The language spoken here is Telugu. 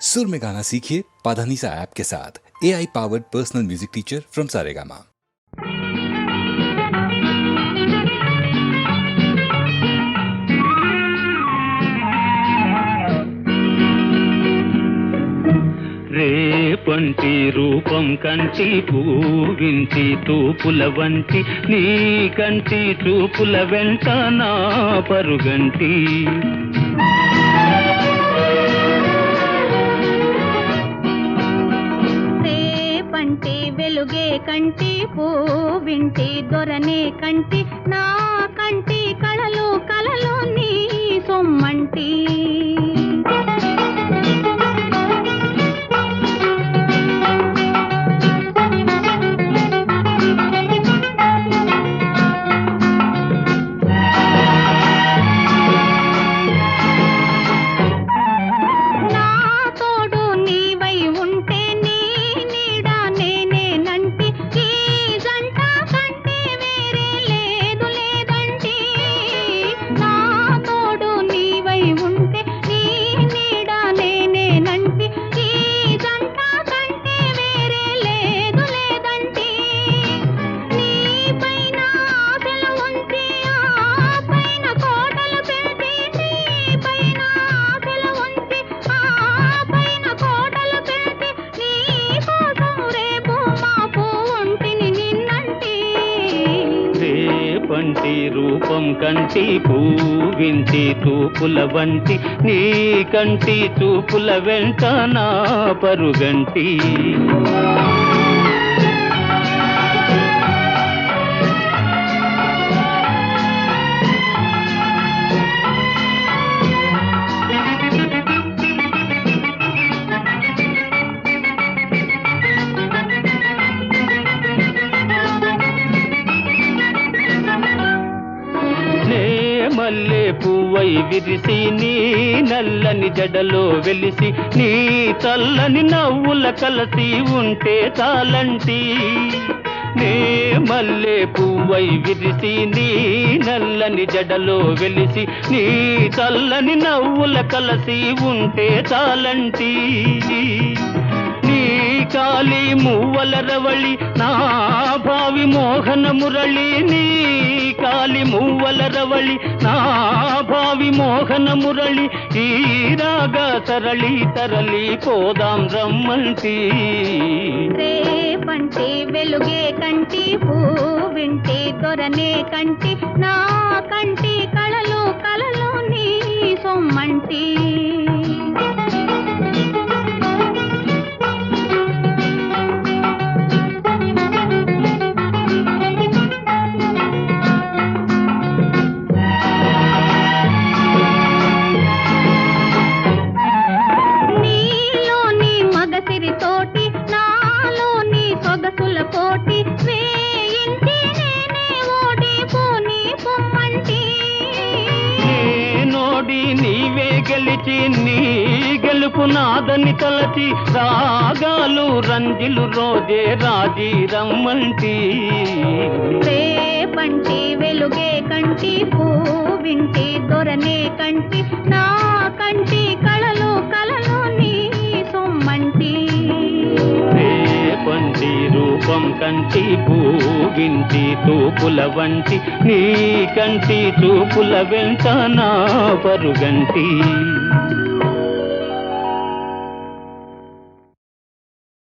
सुर में गाना सीखिए पाधानीसा ऐप के साथ A I powered personal music teacher from Saregama రేపంటి రూపం కంటి పూవింటి తూపుల వంటి నీ కంటి చూపుల వెంట నా పరుగంటి కంటి పూవింటి దొరనే కంటి నా కంటి కళలు కళలు నీ సొమ్మంటి. రేపంటి రూపం కంటి పూవించి తూపుల వంటి నీ కంటి చూపుల వెంట నా పరుగంటి. మల్లె పువ్వై విరిసి నీ నల్లని జడలో వెలిసి నీ చల్లని నవ్వుల కలసి ఉంటే చాలంటి. నే మల్లె పువ్వై విరిసి నీ నల్లని జడలో వెలిసి నీ చల్లని నవ్వుల కలసి ఉంటే చాలంటి. నీ కాలి మువ్వల రవళి నా మోహన మురళి నీ కాలి మువ్వల రవళి నా భావి మోహన మురళి ఈ రాగ సరళి తరలి పోదాం రమ్మంటి రేపంటే వెలుగే కంటి పూ వింటే దొరనే కంటి నా కంటి గెలిచి నీ గెలుపు నాదని తలచి రాగాలు రంజిలు రోజే రాజీ రమ్మంటి. రేపంటి వెలుగే కంటి పూవింటి దొరనే కంటి నా కంటి రూపం కంటి పూవింటి తూపుల వంటి నీ కంటి చూపుల వెంట నా పరుగంటి.